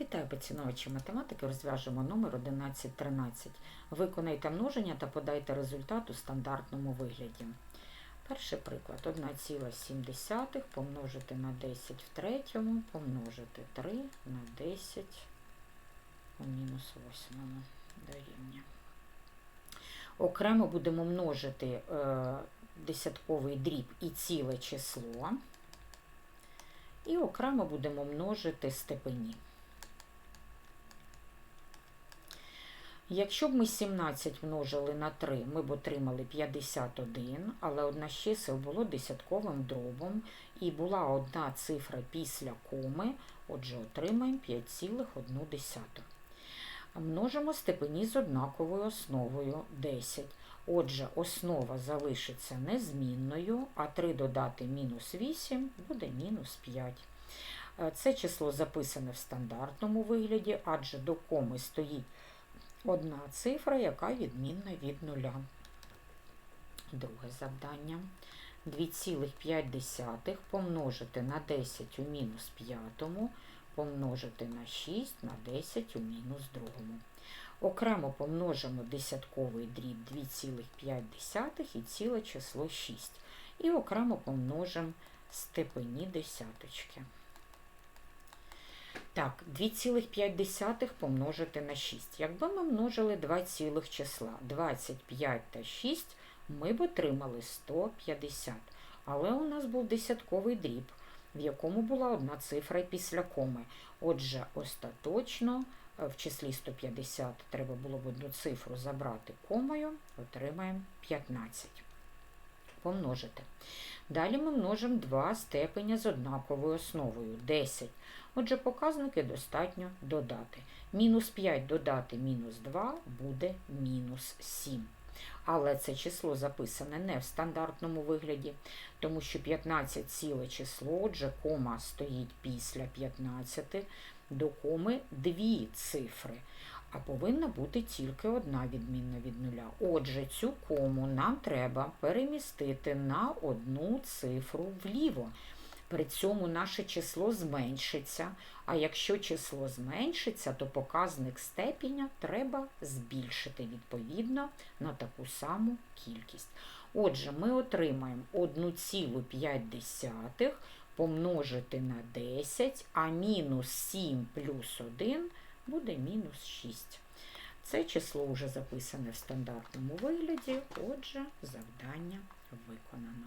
Вітаю поціновувачі математики. Розв'яжемо номер 1113. Виконайте множення та подайте результат у стандартному вигляді. Перший приклад 1,7 помножити на 10 в третьому, помножити 3 на 10 у мінус 8 дорівнює. Окремо будемо множити е, десятковий дріб і ціле число. І окремо будемо множити степені. Якщо б ми 17 множили на 3, ми б отримали 51, але одна з чисел було десятковим дробом і була одна цифра після коми, отже, отримаємо 5,1. Множимо степені з однаковою основою 10. Отже, основа залишиться незмінною, а 3 додати мінус 8 буде мінус 5. Це число записане в стандартному вигляді, адже до коми стоїть одна цифра, яка відмінна від нуля. Друге завдання. 2,5 помножити на 10 у мінус 5, помножити на 6 на 10 у мінус 2. Окремо помножимо десятковий дріб 2,5 і ціле число 6. І окремо помножимо степені десяточки. Так, 2,5 помножити на 6. Якби ми множили два цілих числа 25 та 6, ми б отримали 150. Але у нас був десятковий дріб, в якому була одна цифра після коми. Отже, остаточно в числі 150 треба було б одну цифру забрати комою, отримаємо 15. Помножити. Далі ми множимо два степеня з однаковою основою 10. Отже, показники достатньо додати. Мінус 5 додати мінус 2 буде мінус 7. Але це число записане не в стандартному вигляді, тому що 15 ціле число, отже, кома стоїть після 15, до коми дві цифри, а повинна бути тільки одна відмінна від нуля. Отже, цю кому нам треба перемістити на одну цифру вліво. При цьому наше число зменшиться, а якщо число зменшиться, то показник степеня треба збільшити відповідно на таку саму кількість. Отже, ми отримаємо 1,5 помножити на 10, а мінус 7 плюс 1 буде мінус 6. Це число вже записане в стандартному вигляді, отже, завдання виконано.